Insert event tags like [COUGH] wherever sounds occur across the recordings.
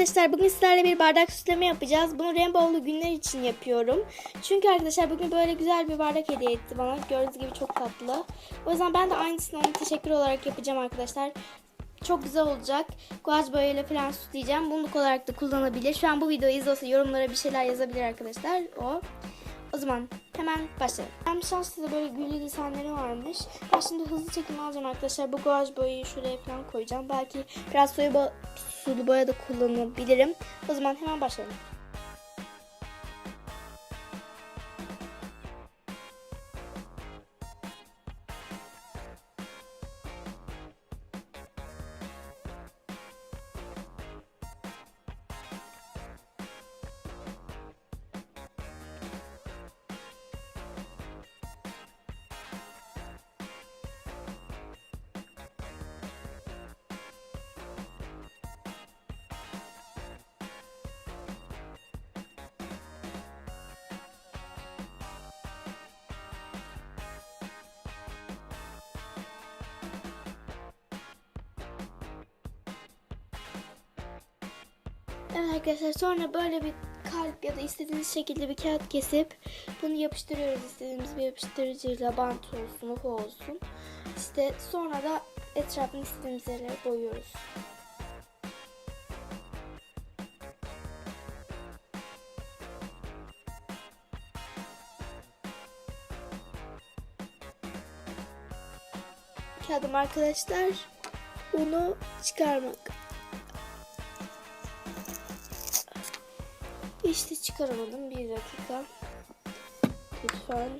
arkadaşlar bugün sizlerle bir bardak süsleme yapacağız. Bunu Rainbow'lu günler için yapıyorum. Çünkü arkadaşlar bugün böyle güzel bir bardak hediye etti bana. Gördüğünüz gibi çok tatlı. O yüzden ben de aynısını ona teşekkür olarak yapacağım arkadaşlar. Çok güzel olacak. Guaj boyayla falan süsleyeceğim. Bunluk olarak da kullanabilir. Şu an bu videoyu izliyorsa yorumlara bir şeyler yazabilir arkadaşlar. O. O zaman hemen başlayalım. Ben şanslı böyle güllü desenleri varmış. Ben şimdi hızlı çekim alacağım arkadaşlar. Bu guaj boyayı şuraya falan koyacağım. Belki biraz sulu, bo sulu boya da kullanabilirim. O zaman hemen başlayalım. Evet arkadaşlar sonra böyle bir kalp ya da istediğiniz şekilde bir kağıt kesip bunu yapıştırıyoruz. İstediğimiz bir yapıştırıcıyla bant olsun, ufu olsun. İşte sonra da etrafını istediğimiz yerlere boyuyoruz. Kağıdım arkadaşlar bunu çıkarmak. İşte çıkaramadım. Bir dakika. Lütfen.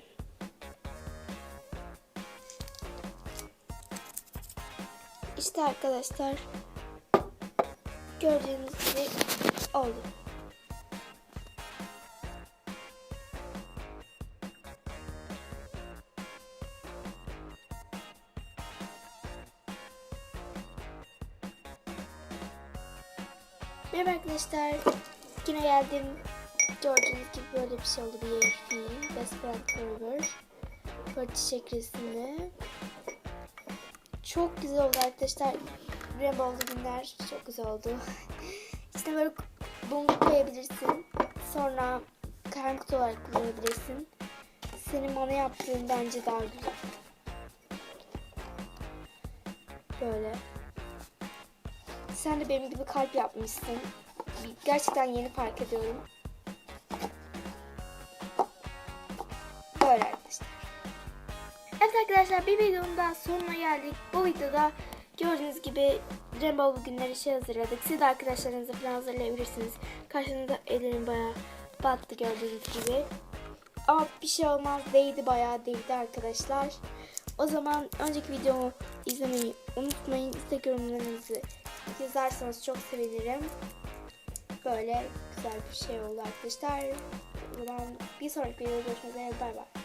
İşte arkadaşlar. Gördüğünüz gibi oldu. Merhaba arkadaşlar. Yine geldim. Gördüğünüz gibi böyle bir şey oldu. Bir EFP. Best Friend Forever. Böyle çiçek. Çok güzel oldu arkadaşlar. Rainbow'lu günler çok güzel oldu. [LAUGHS] İşte böyle bunu koyabilirsin. Sonra kutu olarak kullanabilirsin. Senin bana yaptığın bence daha güzel. Böyle. Sen de benim gibi kalp yapmışsın. Gerçekten yeni fark ediyorum. Böyle arkadaşlar. Evet arkadaşlar bir videonun daha sonuna geldik. Bu videoda gördüğünüz gibi Rainbow günleri şey hazırladık. Siz de arkadaşlarınızla falan hazırlayabilirsiniz. Karşınızda ellerim bayağı battı gördüğünüz gibi. Ama bir şey olmaz değdi bayağı değdi arkadaşlar. O zaman önceki videomu izlemeyi unutmayın. İstek yorumlarınızı yazarsanız çok sevinirim. Böyle güzel bir şey oldu arkadaşlar. O bir sonraki videoda görüşmek üzere. Bay bay.